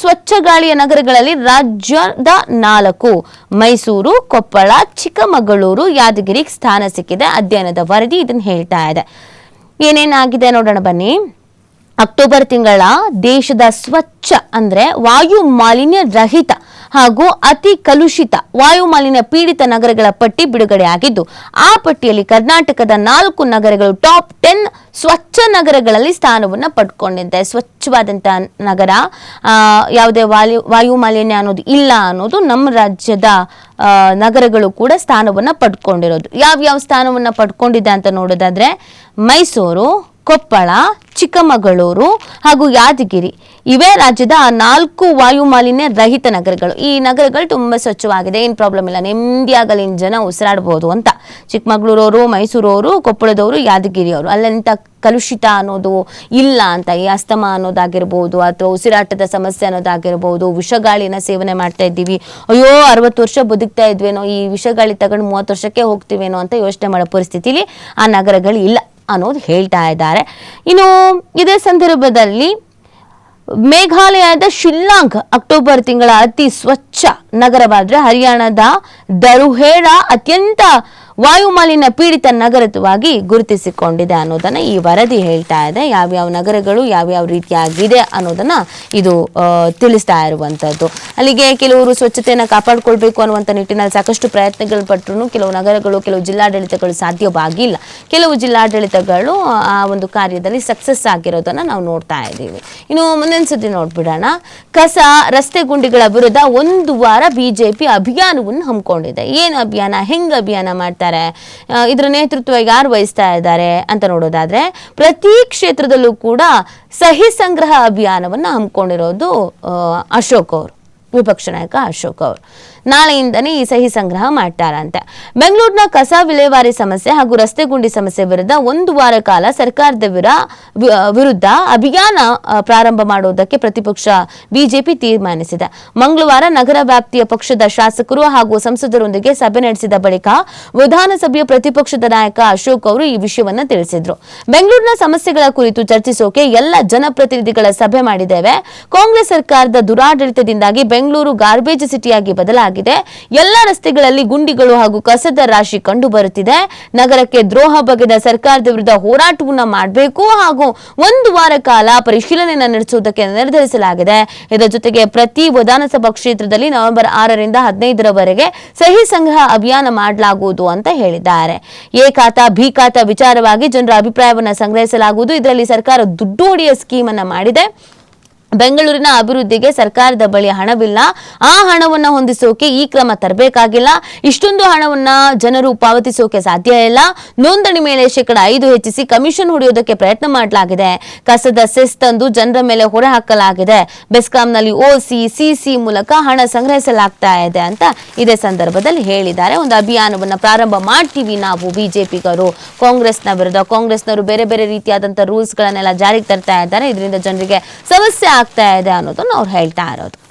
ಸ್ವಚ್ಛ ಗಾಳಿಯ ನಗರಗಳಲ್ಲಿ ರಾಜ್ಯದ ನಾಲ್ಕು. ಮೈಸೂರು, ಕೊಪ್ಪಳ, ಚಿಕ್ಕಮಗಳೂರು, ಯಾದಗಿರಿ ಸ್ಥಾನ ಸಿಕ್ಕಿದೆ. ಅಧ್ಯಯನದ ವರದಿ ಇದನ್ನು ಹೇಳ್ತಾ ಇದೆ. ಏನೇನಾಗಿದೆ ನೋಡೋಣ ಬನ್ನಿ. ಅಕ್ಟೋಬರ್ ತಿಂಗಳ ದೇಶದ ಸ್ವಚ್ಛ ಅಂದ್ರೆ ವಾಯು ಮಾಲಿನ್ಯ ರಹಿತ ಹಾಗೂ ಅತಿ ಕಲುಷಿತ ವಾಯು ಮಾಲಿನ್ಯ ಪೀಡಿತ ನಗರಗಳ ಪಟ್ಟಿ ಬಿಡುಗಡೆಯಾಗಿದ್ದು, ಆ ಪಟ್ಟಿಯಲ್ಲಿ ಕರ್ನಾಟಕದ ನಾಲ್ಕು ನಗರಗಳು ಟಾಪ್ ಟೆನ್ ಸ್ವಚ್ಛ ನಗರಗಳಲ್ಲಿ ಸ್ಥಾನವನ್ನು ಪಡ್ಕೊಂಡಿದೆ. ಸ್ವಚ್ಛವಾದಂತಹ ನಗರ ಯಾವುದೇ ವಾಯು ವಾಯು ಮಾಲಿನ್ಯ ಅನ್ನೋದು ಇಲ್ಲ ಅನ್ನೋದು ನಮ್ಮ ರಾಜ್ಯದ ನಗರಗಳು ಕೂಡ ಸ್ಥಾನವನ್ನು ಪಡ್ಕೊಂಡಿರೋದು. ಯಾವ್ಯಾವ ಸ್ಥಾನವನ್ನು ಪಡ್ಕೊಂಡಿದೆ ಅಂತ ನೋಡೋದಾದ್ರೆ ಮೈಸೂರು ಕೊಪ್ಪಳ, ಚಿಕ್ಕಮಗಳೂರು ಹಾಗೂ ಯಾದಗಿರಿ. ಇವೇ ರಾಜ್ಯದ ನಾಲ್ಕು ವಾಯು ಮಾಲಿನ್ಯ ರಹಿತ ನಗರಗಳು. ಈ ನಗರಗಳು ತುಂಬ ಸ್ವಚ್ಛವಾಗಿದೆ. ಏನು ಪ್ರಾಬ್ಲಮ್ ಇಲ್ಲ. ನೆಮ್ಮದಿಯಾಗಲಿ ಜನ ಉಸಿರಾಡಬಹುದು ಅಂತ. ಚಿಕ್ಕಮಗಳೂರವರು, ಮೈಸೂರವರು, ಕೊಪ್ಪಳದವರು, ಯಾದಗಿರಿಯವರು. ಅಲ್ಲಂತ ಕಲುಷಿತ ಅನ್ನೋದು ಇಲ್ಲ ಅಂತ. ಈ ಅಸ್ತಮ ಅನ್ನೋದಾಗಿರ್ಬೋದು ಅಥವಾ ಉಸಿರಾಟದ ಸಮಸ್ಯೆ ಅನ್ನೋದಾಗಿರ್ಬೋದು, ವಿಷಗಾಳಿನ ಸೇವನೆ ಮಾಡ್ತಾ ಇದ್ದೀವಿ. ಅಯ್ಯೋ, ಅರವತ್ತು ವರ್ಷ ಬದುಕ್ತಾ ಇದ್ವೇನೋ, ಈ ವಿಷಗಾಳಿ ತಗೊಂಡು ಮೂವತ್ತು ವರ್ಷಕ್ಕೆ ಹೋಗ್ತಿವೇನೋ ಅಂತ ಯೋಚನೆ ಮಾಡೋ ಪರಿಸ್ಥಿತಿಲಿ ಆ ನಗರಗಳು ಇಲ್ಲ. ಅನ್ನೋದು ಹೇಳ್ತಾ ಇದ್ದಾರೆ. ಇನ್ನು ಇದೇ ಸಂದರ್ಭದಲ್ಲಿ ಮೇಘಾಲಯದ ಶಿಲ್ಲಾಂಗ್ ಅಕ್ಟೋಬರ್ ತಿಂಗಳ ಅತಿ ಸ್ವಚ್ಛ ನಗರವಾದ್ರೆ ಹರಿಯಾಣದ ದರುಹೇಡ ಅತ್ಯಂತ ವಾಯು ಮಾಲಿನ್ಯ ಪೀಡಿತ ನಗರವಾಗಿ ಗುರುತಿಸಿಕೊಂಡಿದೆ ಅನ್ನೋದನ್ನ ಈ ವರದಿ ಹೇಳ್ತಾ ಇದೆ. ಯಾವ್ಯಾವ ನಗರಗಳು ಯಾವ್ಯಾವ ರೀತಿಯಾಗಿದೆ ಅನ್ನೋದನ್ನ ಇದು ತಿಳಿಸ್ತಾ ಇರುವಂತದ್ದು. ಅಲ್ಲಿಗೆ ಕೆಲವರು ಸ್ವಚ್ಛತೆಯನ್ನು ಕಾಪಾಡಿಕೊಳ್ಬೇಕು ಅನ್ನುವಂಥ ನಿಟ್ಟಿನಲ್ಲಿ ಸಾಕಷ್ಟು ಪ್ರಯತ್ನಗಳು ಪಟ್ಟರು ಕೆಲವು ನಗರಗಳು, ಕೆಲವು ಜಿಲ್ಲಾಡಳಿತಗಳು ಸಾಧ್ಯವಾಗಿಲ್ಲ. ಕೆಲವು ಜಿಲ್ಲಾಡಳಿತಗಳು, ಆ ಒಂದು ಕಾರ್ಯದಲ್ಲಿ ಸಕ್ಸಸ್ ಆಗಿರೋದನ್ನ ನಾವು ನೋಡ್ತಾ ಇದ್ದೀವಿ. ಇನ್ನು ಮುಂದಿನ ಸುದ್ದಿ ನೋಡ್ಬಿಡೋಣ. ಕಸ, ರಸ್ತೆ ಗುಂಡಿಗಳ ವಿರುದ್ಧ ಒಂದು ವಾರ ಬಿಜೆಪಿ ಅಭಿಯಾನವನ್ನು ಹಮ್ಮಿಕೊಂಡಿದೆ. ಏನು ಅಭಿಯಾನ? ಹೆಂಗ್ ಅಭಿಯಾನ ಮಾಡ್ತಾರೆ ಆ, ಇದರ ನೇತೃತ್ವ ಯಾರು ವಹಿಸ್ತಾ ಇದ್ದಾರೆ ಅಂತ ನೋಡೋದಾದ್ರೆ ಪ್ರತಿ ಕ್ಷೇತ್ರದಲ್ಲೂ ಕೂಡ ಸಹಿ ಸಂಗ್ರಹ ಅಭಿಯಾನವನ್ನ ಹಮ್ಮಿಕೊಂಡಿರೋದು ಅಶೋಕ್ ಅವರು ವಿಪಕ್ಷ ನಾಯಕ ಅಶೋಕ್ ಅವರು. ನಾಳೆಯಿಂದನೇ ಈ ಸಹಿ ಸಂಗ್ರಹ ಮಾಡ್ತಾರಂತೆ. ಬೆಂಗಳೂರಿನ ಕಸ ವಿಲೇವಾರಿ ಸಮಸ್ಯೆ ಹಾಗೂ ರಸ್ತೆ ಗುಂಡಿ ಸಮಸ್ಯೆ ವಿರುದ್ಧ ಒಂದು ವಾರ ಕಾಲ ಸರ್ಕಾರದ ವಿರುದ್ಧ ಅಭಿಯಾನ ಪ್ರಾರಂಭ ಮಾಡುವುದಕ್ಕೆ ಪ್ರತಿಪಕ್ಷ ಬಿಜೆಪಿ ತೀರ್ಮಾನಿಸಿದೆ. ಮಂಗಳವಾರ ನಗರ ವ್ಯಾಪ್ತಿಯ ಪಕ್ಷದ ಶಾಸಕರು ಹಾಗೂ ಸಂಸದರೊಂದಿಗೆ ಸಭೆ ನಡೆಸಿದ ಬಳಿಕ ವಿಧಾನಸಭೆಯ ಪ್ರತಿಪಕ್ಷದ ನಾಯಕ ಅಶೋಕ್ ಅವರು ಈ ವಿಷಯವನ್ನು ತಿಳಿಸಿದ್ರು. ಬೆಂಗಳೂರಿನ ಸಮಸ್ಯೆಗಳ ಕುರಿತು ಚರ್ಚಿಸೋಕೆ ಎಲ್ಲ ಜನಪ್ರತಿನಿಧಿಗಳ ಸಭೆ ಮಾಡಿದ್ದೇವೆ. ಕಾಂಗ್ರೆಸ್ ಸರ್ಕಾರದ ದುರಾಡಳಿತದಿಂದಾಗಿ ಬೆಂಗಳೂರು ಗಾರ್ಬೇಜ್ ಸಿಟಿಯಾಗಿ ಬದಲಾಗಿದೆ ಎಲ್ಲ ರಸ್ತೆಗಳಲ್ಲಿ ಗುಂಡಿಗಳು ಹಾಗೂ ಕಸದ ರಾಶಿ ಕಂಡು ಬರುತ್ತಿದೆ ನಗರಕ್ಕೆ ದ್ರೋಹ ಬಗೆದ ಸರ್ಕಾರದ ವಿರುದ್ಧ ಹೋರಾಟವನ್ನ ಮಾಡಬೇಕು ಹಾಗೂ ಒಂದು ವಾರ ಕಾಲ ಪರಿಶೀಲನೆಯನ್ನು ನಡೆಸುವುದಕ್ಕೆ ನಿರ್ಧರಿಸಲಾಗಿದೆ. ಇದರ ಜೊತೆಗೆ ಪ್ರತಿ ವಿಧಾನಸಭಾ ಕ್ಷೇತ್ರದಲ್ಲಿ ನವೆಂಬರ್ ಆರರಿಂದ ಹದಿನೈದರವರೆಗೆ ಸಹಿ ಸಂಗ್ರಹ ಅಭಿಯಾನ ಮಾಡಲಾಗುವುದು ಅಂತ ಹೇಳಿದ್ದಾರೆ. ಏಕಾತ ಖಾತಾ, ಬಿ ಖಾತಾ ವಿಚಾರವಾಗಿ ಜನರ ಅಭಿಪ್ರಾಯವನ್ನು ಸಂಗ್ರಹಿಸಲಾಗುವುದು. ಇದರಲ್ಲಿ ಸರ್ಕಾರ ದುಡ್ಡು ಹೊಡೆಯ ಸ್ಕೀಮ್ ಅನ್ನ ಮಾಡಿದೆ. ಬೆಂಗಳೂರಿನ ಅಭಿವೃದ್ಧಿಗೆ ಸರ್ಕಾರದ ಬಳಿ ಹಣವಿಲ್ಲ. ಆ ಹಣವನ್ನ ಹೊಂದಿಸೋಕೆ ಈ ಕ್ರಮ ತರಬೇಕಾಗಿಲ್ಲ. ಇಷ್ಟೊಂದು ಹಣವನ್ನ ಜನರು ಪಾವತಿಸೋಕೆ ಸಾಧ್ಯ ಇಲ್ಲ. ನೋಂದಣಿ ಮೇಲೆ ಶೇಕಡ ಐದು ಹೆಚ್ಚಿಸಿ ಕಮಿಷನ್ ಹೊಡೆಯೋದಕ್ಕೆ ಪ್ರಯತ್ನ ಮಾಡಲಾಗಿದೆ. ಕಸದ ಸೆಸ್ ತಂದು ಜನರ ಮೇಲೆ ಹೊರೆ ಹಾಕಲಾಗಿದೆ. ಬೆಸ್ಕಾಂನಲ್ಲಿ ಓಸಿ, ಸಿಸಿ ಮೂಲಕ ಹಣ ಸಂಗ್ರಹಿಸಲಾಗ್ತಾ ಇದೆ ಅಂತ ಇದೇ ಸಂದರ್ಭದಲ್ಲಿ ಹೇಳಿದ್ದಾರೆ. ಒಂದು ಅಭಿಯಾನವನ್ನ ಪ್ರಾರಂಭ ಮಾಡ್ತೀವಿ ನಾವು ಬಿಜೆಪಿಗರು. ಕಾಂಗ್ರೆಸ್ನ ವಿರುದ್ಧ ಕಾಂಗ್ರೆಸ್ನವರು ಬೇರೆ ಬೇರೆ ರೀತಿಯಾದಂಥ ರೂಲ್ಸ್ಗಳನ್ನೆಲ್ಲ ಜಾರಿಗೆ ತರ್ತಾ ಇದ್ದಾರೆ. ಇದರಿಂದ ಜನರಿಗೆ ಸಮಸ್ಯೆ ಆಗ್ತಾ ಇದೆ ಅನ್ನೋದನ್ನು ಅವ್ರು ಹೇಳ್ತಾ ಇರೋದು.